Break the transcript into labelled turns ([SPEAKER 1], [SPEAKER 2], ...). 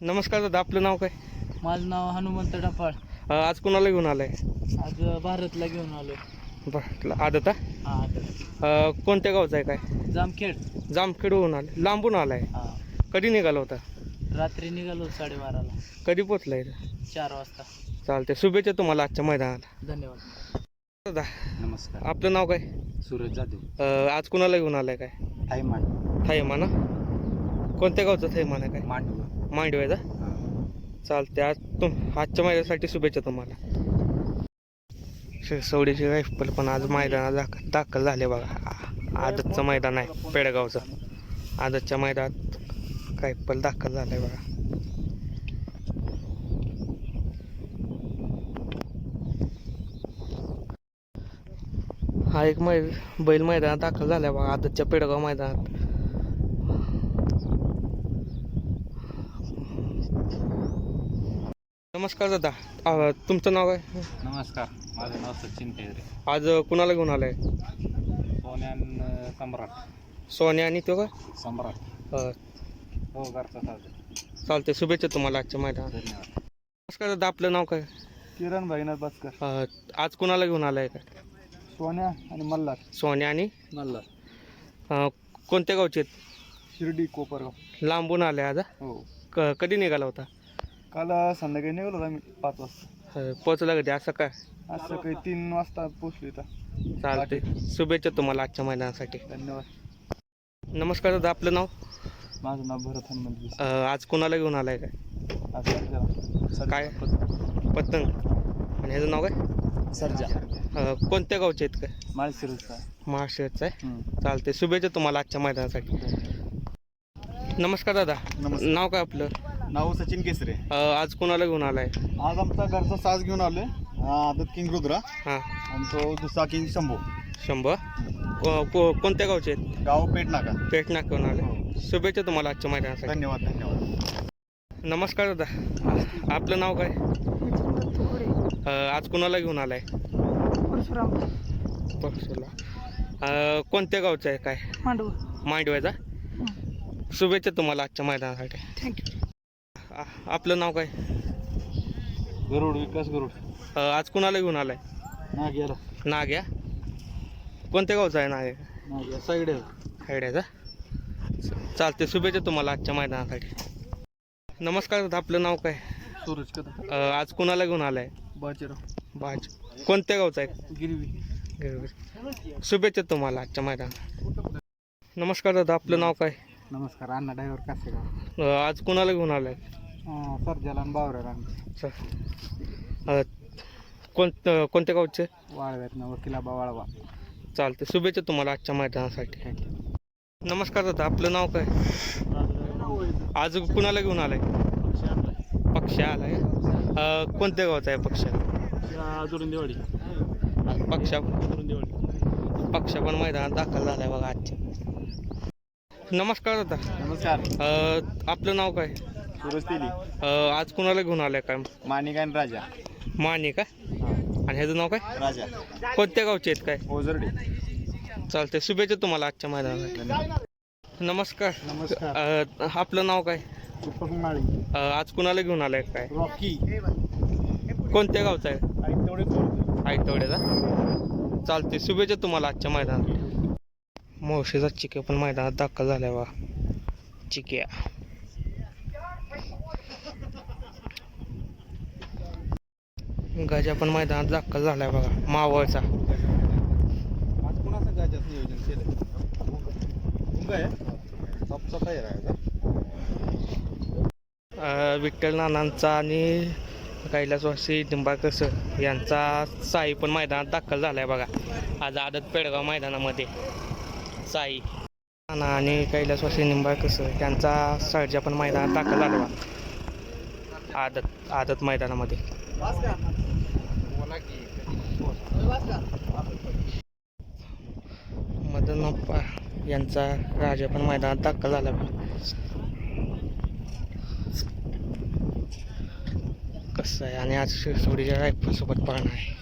[SPEAKER 1] नमस्कार दादा आपलं नाव काय?
[SPEAKER 2] माझं नाव हनुमंत डपाळ
[SPEAKER 1] अ, आज कुणाला घेऊन आलाय?
[SPEAKER 2] आज भारतला घेऊन आलो
[SPEAKER 1] बरं आदत?
[SPEAKER 2] हा आता
[SPEAKER 1] अ, कोणत्या गावचं आहे काय?
[SPEAKER 2] जामखेड.
[SPEAKER 1] जामखेडहून आले लांबून आलाय.
[SPEAKER 2] हा.
[SPEAKER 1] कधी निघाला होता?
[SPEAKER 2] रात्री निघालो साडेबाराला.
[SPEAKER 1] कधी पोचलाय
[SPEAKER 2] चार वाजता.
[SPEAKER 1] चालते शुभेच्छा तुम्हाला आजच्या मैदानाला.
[SPEAKER 2] धन्यवाद.
[SPEAKER 1] दादा
[SPEAKER 3] नमस्कार.
[SPEAKER 1] आपलं नाव काय?
[SPEAKER 3] सूरज जाधव.
[SPEAKER 1] अ, आज कुणाला घेऊन आलाय काय?
[SPEAKER 3] थायमान.
[SPEAKER 1] थायमा ना कोणत्या गावचं थायमान आहे काय?
[SPEAKER 3] मांडव.
[SPEAKER 1] मांडवायचा. चालते आज तुम आजच्या मैदानासाठी शुभेच्छा तुम्हाला. सवडीची रायफल पण आज मैदानात दाखल दाखल झाले बघा. आ- आदतचं मैदान आहे पेडगावचं. आदतच्या मैदानात रायफल दाखल झालंय बघा. हा एक मै बैल मैदानात दाखल झालाय बघा आदतच्या पेडगाव मैदानात. नमस्कार दादा. अ, तुमचं नाव आहे
[SPEAKER 3] नमस्कार. माझं नाव सचिन पेदरे
[SPEAKER 1] आज कुणाला घेऊन आलाय?
[SPEAKER 3] सोन्यान सम्राट.
[SPEAKER 1] सोन्या आणि तो का
[SPEAKER 3] सम्राट.
[SPEAKER 1] अ,
[SPEAKER 3] हो घरचा साजरा
[SPEAKER 1] चालते शुभेच्छा तुम्हाला आजच्या मैदानात.
[SPEAKER 3] धन्यवाद.
[SPEAKER 1] नमस्कार दादा आपलं नाव काय?
[SPEAKER 2] किरण भाईनाथ बास्कर
[SPEAKER 1] अ, आज कुणाला घेऊन आलाय काय?
[SPEAKER 2] सोन्या आणि मल्हार.
[SPEAKER 1] सोन्या आणि?
[SPEAKER 2] मल्हार.
[SPEAKER 1] अ, कोणत्या गावचे आहेत?
[SPEAKER 2] शिर्डी कोपरगाव.
[SPEAKER 1] लांबून आले आज हा?
[SPEAKER 2] हो.
[SPEAKER 1] क कधी निघाला होता?
[SPEAKER 2] काल संध्याकाळी निघालो आम्ही पाच वाजता.
[SPEAKER 1] पोहोचला कधी असं काय?
[SPEAKER 2] आज सकाळी तीन वाजता पोचलो इथं.
[SPEAKER 1] चालते शुभेच्छा तुम्हाला आजच्या मैदानासाठी.
[SPEAKER 2] धन्यवाद.
[SPEAKER 1] नमस्कार दादा आपलं नाव?
[SPEAKER 2] माझं नाव भरत हनुमंत
[SPEAKER 1] अ, आज कुणाला घेऊन आलाय काय? काय? पतंग. आणि ह्याचं नाव काय?
[SPEAKER 2] सरजा.
[SPEAKER 1] अ, कोणत्या गावचे आहेत काय?
[SPEAKER 2] माळशिरसचा.
[SPEAKER 1] महाराष्ट्राचं आहे? चालते शुभेच्छा तुम्हाला आजच्या मैदानासाठी. नमस्कार दादा.
[SPEAKER 2] नमस्कार.
[SPEAKER 1] नाव काय आपलं?
[SPEAKER 2] नाव सचिन केसरे.
[SPEAKER 1] अ, आज कुणाला घेऊन आलाय?
[SPEAKER 2] आज आमचा घरचा साज घेऊन आलोय. आदत किंग रुद्रा.
[SPEAKER 1] हां.
[SPEAKER 2] आणि तो दुसरा किंग शंभू.
[SPEAKER 1] शंभर को- को- कोणत्या गावचे आहेत?
[SPEAKER 2] गाव पेट नाका
[SPEAKER 1] पेट नाक्याहून आले शुभेच्छा तुम्हाला आजच्या मैदानासाठी.
[SPEAKER 2] धन्यवाद धन्यवाद.
[SPEAKER 1] नमस्कार दादा. आपलं नाव काय? अ, आज कुणाला घेऊन आलाय? परसूला अ, कोणत्या गावचं आहे? काय?
[SPEAKER 4] मांडव.
[SPEAKER 1] मांडव्याचा? शुभेच्छा तुम्हाला आजच्या मैदानासाठी.
[SPEAKER 4] थँक्यू.
[SPEAKER 1] आपलं नाव काय?
[SPEAKER 2] गरुड विकास गरुड.
[SPEAKER 1] अ, आज कुणाला घेऊन आलाय?
[SPEAKER 2] नाग्याला.
[SPEAKER 1] नाग्या? कोणत्या गावचा आहे नाग्या?
[SPEAKER 2] साईड
[SPEAKER 1] खेड्याचा चालते शुभेच्छा तुम्हाला आजच्या मैदानासाठी. नमस्कार दादा आपलं नाव काय?
[SPEAKER 2] सूरज कदम.
[SPEAKER 1] अ, आज कुणाला घेऊन आलाय?
[SPEAKER 2] बाजीराव.
[SPEAKER 1] भाज कोणत्या गावचा आहे?
[SPEAKER 2] गिरवी.
[SPEAKER 1] गिरवीर. शुभेच्छा तुम्हाला आजच्या मैदानात. नमस्कार दादा आपलं नाव काय?
[SPEAKER 2] नमस्कार अण्णा ड्रायव्हर कासेगाव.
[SPEAKER 1] अ, आज कुणाला घेऊन आलाय?
[SPEAKER 2] सरजाला आणि बावऱ्याला
[SPEAKER 1] चल. अ, कोण अ, कोणत्या गावचे?
[SPEAKER 2] वाळव्यातनं वकिलाबा वाळवा.
[SPEAKER 1] चालते शुभेच्छा तुम्हाला आजच्या मैदानासाठी. नमस्कार दादा आपलं नाव काय? आज कुणाला घेऊन आलाय? पक्ष आलाय. कोणत्या गावचा आहे पक्ष?
[SPEAKER 2] दुरुंदेवाडी
[SPEAKER 1] पक्षा. पक्ष पण मैदानात दाखल झालाय बघा आजच्या. नमस्कार दादा.
[SPEAKER 2] नमस्कार.
[SPEAKER 1] अ, आपलं नाव काय?
[SPEAKER 2] सूरज तेली?
[SPEAKER 1] अ, आज कुणाला घेऊन आलाय काय?
[SPEAKER 2] मानिक आणि राजा.
[SPEAKER 1] माने का आणि ह्याचं नाव काय?
[SPEAKER 2] राजा.
[SPEAKER 1] कोणत्या गावचे आहेत काय?
[SPEAKER 2] ओझरडे.
[SPEAKER 1] चालते शुभेच्छा तुम्हाला आजच्या मैदानासाठी नमस्कार.
[SPEAKER 2] नमस्कार.
[SPEAKER 1] अ, आपलं नाव काय?
[SPEAKER 2] दीपक माळी.
[SPEAKER 1] अ, आज कुणाला घेऊन आलाय काय?
[SPEAKER 2] रॉकी.
[SPEAKER 1] कोणत्या गावचा आहे?
[SPEAKER 2] तेवढे
[SPEAKER 1] आयतवड्याचा चालते शुभेच्छा तुम्हाला आजच्या मैदानात मावशीचा चिक्या पण मैदानात दाखल झाल्या बा चिक्या. गजा पण मैदानात दाखल झालाय बघा मावळचा.
[SPEAKER 2] आज कुणाचं गाजाचं नियोजन केलं
[SPEAKER 1] विठ्ठल नानांचा आणि कैलासवासी निंबाळकर सर यांचा साई पण मैदानात दाखल झालाय बघा. आज आदत पेडगाव मैदानामध्ये. साई नाना आणि कैलासवासी निंबाळकर सर यांचा सर्जा पण मैदानात दाखल झाला बघा. आदत आदत मैदानामध्ये. मदन अप्पा यांचा राजा पण मैदानात दाखल झाला. कसं आहे? आणि आज शिरसोडीच्या रायफलसोबत पाहणं आहे.